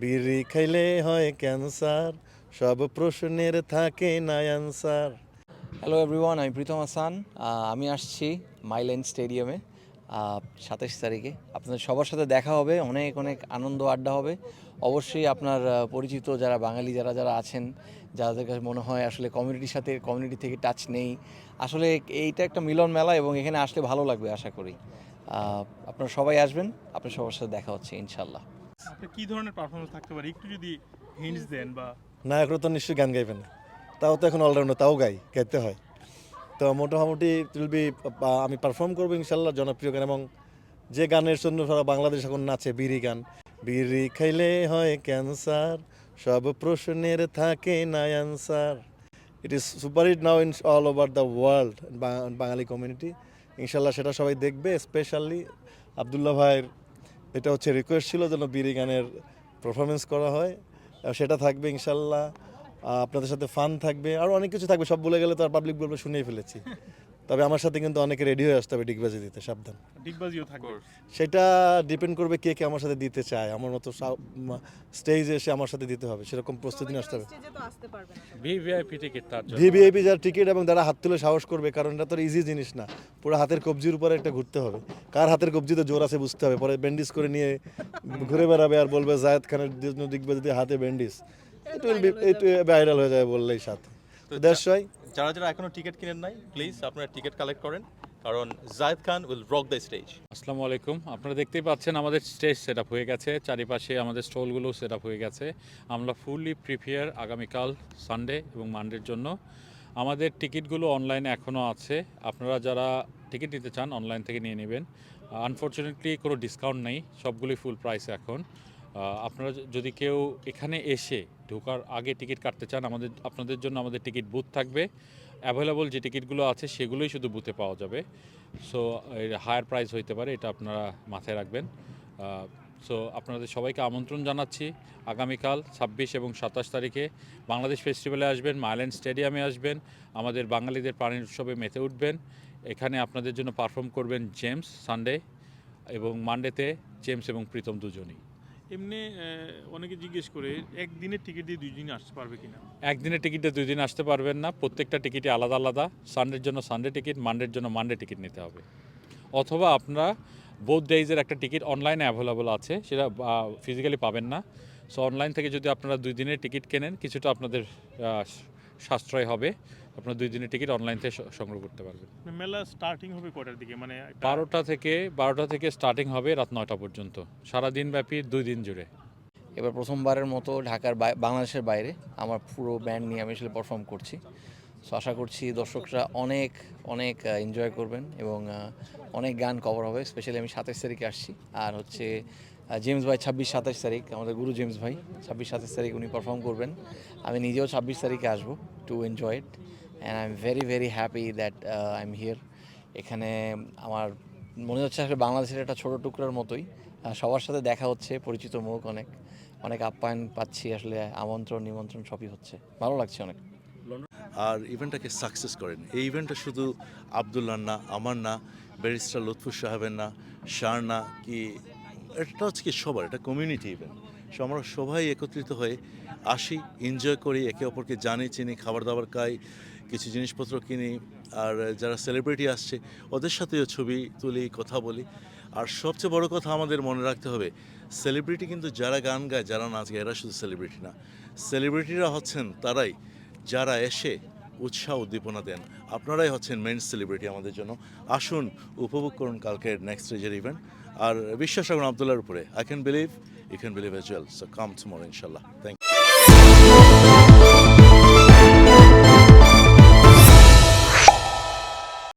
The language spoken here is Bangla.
বিড়ি খাইলে হয় ক্যান্সার, সব প্রশ্নের থাকে না অ্যান্সার হ্যালো এভরিওয়ান আমি প্রীতম হাসান। আমি আসছি মাইলেন স্টেডিয়ামে সাতাশ তারিখে। আপনাদের সবার সাথে দেখা হবে, অনেক অনেক আনন্দ আড্ডা হবে। অবশ্যই আপনার পরিচিত যারা বাঙালি, যারা যারা আছেন, যাদের কাছে মনে হয় আসলে কমিউনিটির সাথে কমিউনিটি থেকে টাচ নেই। আসলে এইটা একটা মিলন মেলা এবং এখানে আসলে ভালো লাগবে, আশা করি। আপনারা সবাই আসবেন, আপনার সবার সাথে দেখা হচ্ছে ইনশাল্লাহ আপনার কি ধরনের পারফরমেন্স থাকতে পারে? একটু যদি হিন্টস দেন বা নায়করা তো নিশ্চয়ই গান গাইবে না। তাও তো এখন অলরাউন্ডার তাও গাই, গাইতে হয়। তো মোটামুটি বি আমি পারফর্ম করব ইনশাল্লাহ জনপ্রিয় গান এবং যে গানের জন্য বাংলাদেশ এখন নাচে, বিড়ি গান। বিড়ি খাইলে হয় ক্যান্সার সব প্রশ্নের থাকে না answer it is super hit now in all over the world Bangali community ইনশাল্লাহ সেটা সবাই দেখবে স্পেশালি আবদুল্লাহ ভাইয়ের এটা হচ্ছে রিকোয়েস্ট ছিল যেন বিড়ি গানের পারফরমেন্স করা হয়। সেটা থাকবে ইনশাল্লাহ। আপনাদের সাথে ফান থাকবে। আর অনেক কিছু থাকবে, সব বলে গেলে তো আর পাবলিক বলবে, শুনেই ফেলেছি। তবে আমার সাথে কিন্তু অনেকে রেডি হয়ে আসতে হবে ডিগবাজি দিতে সাবধান। ডিগবাজিও থাকবে। সেটা ডিপেন্ড করবে কে কে আমার সাথে দিতে চায়। আমার মতো স্টেজে এসে আমার সাথে দিতে হবে সেরকম প্রস্তুতি নিয়ে আসতে হবে। স্টেজে তো আসতে পারবে না। ভিভিআইপি টিকিট তার ভিভিআইপি যার টিকিট এবং যারা হাত তুলে সাহস করবে কারণ এটা তো ইজি জিনিস না। পুরো হাতের কবজির উপরে একটা ঘুরতে হবে। কার হাতের কবজিতে জোর আছে বুঝতে হবে। পরে ব্যান্ডিজ করে নিয়ে ঘুরে বেড়াবে আর বলবে জায়েদ খানের জন্য দেখবে যদি হাতে bandage it will be it viral হয়ে যায় বললেই সাথে। দ্যাটস ওয়াই যারা যারা এখনও টিকিট কিনেন নাই প্লিজ আপনারা টিকিট কালেক্ট করেন, কারণ Zayed Khan will rock the stage আসসালামু আলাইকুম। আপনারা দেখতেই পাচ্ছেন আমাদের স্টেজ সেট আপ হয়ে গেছে, চারিপাশে আমাদের স্টলগুলো সেট আপ হয়ে গেছে। আমরা ফুললি প্রিপেয়ার আগামীকাল সানডে এবং মানডের জন্য। আমাদের টিকিটগুলো অনলাইনে এখনও আছে। আপনারা যারা টিকিট নিতে চান অনলাইন থেকে নিয়ে নেবেন। আনফর্চুনেটলি কোনো ডিসকাউন্ট নেই, সবগুলোই ফুল প্রাইস এখন। আপনারা যদি কেউ এখানে এসে ঢোকার আগে টিকিট কাটতে চান, আমাদের, আপনাদের জন্য আমাদের টিকিট বুথ থাকবে। অ্যাভেলেবল যে টিকিটগুলো আছে, সেগুলোই শুধু বুথে পাওয়া যাবে। সো এর হায়ার প্রাইস হইতে পারে, এটা আপনারা মাথায় রাখবেন। সো আপনাদের সবাইকে আমন্ত্রণ জানাচ্ছি। আগামীকাল ছাব্বিশ এবং সাতাশ তারিখে বাংলাদেশ ফেস্টিভ্যালে আসবেন মাইল্যান্ড স্টেডিয়ামে আসবেন, আমাদের বাঙালিদের প্রাণীর উৎসবে মেতে উঠবেন। এখানে আপনাদের জন্য পারফর্ম করবেন জেমস সানডে এবং মানডেতে জেমস এবং প্রীতম দুজনই। এমনি অনেকে জিজ্ঞেস করে একদিনের টিকিট দিয়ে দুই দিন আসতে পারবে কিনা? একদিনের টিকিটে দুই দিন আসতে পারবেন না, প্রত্যেকটা টিকিটই আলাদা আলাদা। সানডের জন্য সানডে টিকিট মানডের জন্য মানডে টিকিট নিতে হবে। অথবা আপনারা বোথ ডেইজের একটা টিকিট অনলাইনে অ্যাভেলেবল আছে, সেটা ফিজিক্যালি পাবেন না। সো অনলাইন থেকে যদি আপনারা দুই দিনের টিকিট কেনেন, কিছুটা আপনাদের সাশ্রয় হবে আপনার দুই দিনের টিকিট অনলাইন থেকে সংগ্রহ করতে পারবেন। মেলা স্টার্টিং হবে কটার দিকে? মানে বারোটা থেকে বারোটা থেকে স্টার্টিং হবে রাত নয়টা পর্যন্ত সারা দিন ব্যাপী দুই দিন জুড়ে। এবার প্রথমবারের মতো ঢাকার বাংলাদেশের বাইরে আমার পুরো ব্যান্ড নিয়ে আমি আসলে পারফর্ম করছি। সো আশা করছি দর্শকরা অনেক অনেক এনজয় করবেন এবং অনেক গান কভার হবে স্পেশালি আমি সাতাশ তারিখে আসছি। আর হচ্ছে জেমস ভাই ছাব্বিশ, সাতাশ তারিখ, আমাদের গুরু জেমস ভাই, ছাব্বিশ, সাতাশ তারিখ উনি পারফর্ম করবেন। আমি নিজেও ছাব্বিশ তারিখে আসব to enjoy it and I am very very happy that I am here এখানে আমার, মনে হচ্ছে আসলে বাংলাদেশের একটা ছোটো টুকরার মতোই। সবার সাথে দেখা হচ্ছে, পরিচিত মুখ অনেক। অনেক আপ্যায়ন পাচ্ছি, আসলে আমন্ত্রণ, নিমন্ত্রণ সবই হচ্ছে। ভালো লাগছে অনেক। আর ইভেন্টটাকে সাকসেস করেন। এই ইভেন্টটা শুধু আবদুল্লাহ না, আমার না ব্যারিস্টার লুৎফুর সাহেবের না শার না, কি, এটা হচ্ছে কি সবার, এটা কমিউনিটি ইভেন্ট সো আমরা সবাই একত্রিত হয়ে আসি এনজয় করি, একে অপরকে জানি, চিনি, খাবার দাবার খাই, কিছু জিনিসপত্র কিনি, আর যারা সেলিব্রিটি আসছে, ওদের সাথেও ছবি তুলি, কথা বলি। আর সবচেয়ে বড় কথা আমাদের মনে রাখতে হবে সেলিব্রিটি কিন্তু যারা গান গায়, যারা নাচ গায়, এরা শুধু সেলিব্রিটি না। সেলিব্রিটিরা হচ্ছেন তারাই। যারা এসে উৎসাহ উদ্দীপনা দেন, আপনারাই হচ্ছেন মেন সেলিব্রিটি আমাদের জন্য। আসুন, উপভোগ করুন কালকের নেক্সট স্টেজের ইভেন্ট আর বিশ্বাস রাখুন আবদুল্লার উপরে। I can believe you can believe as well so come tomorrow ইনশাল্লাহ থ্যাংক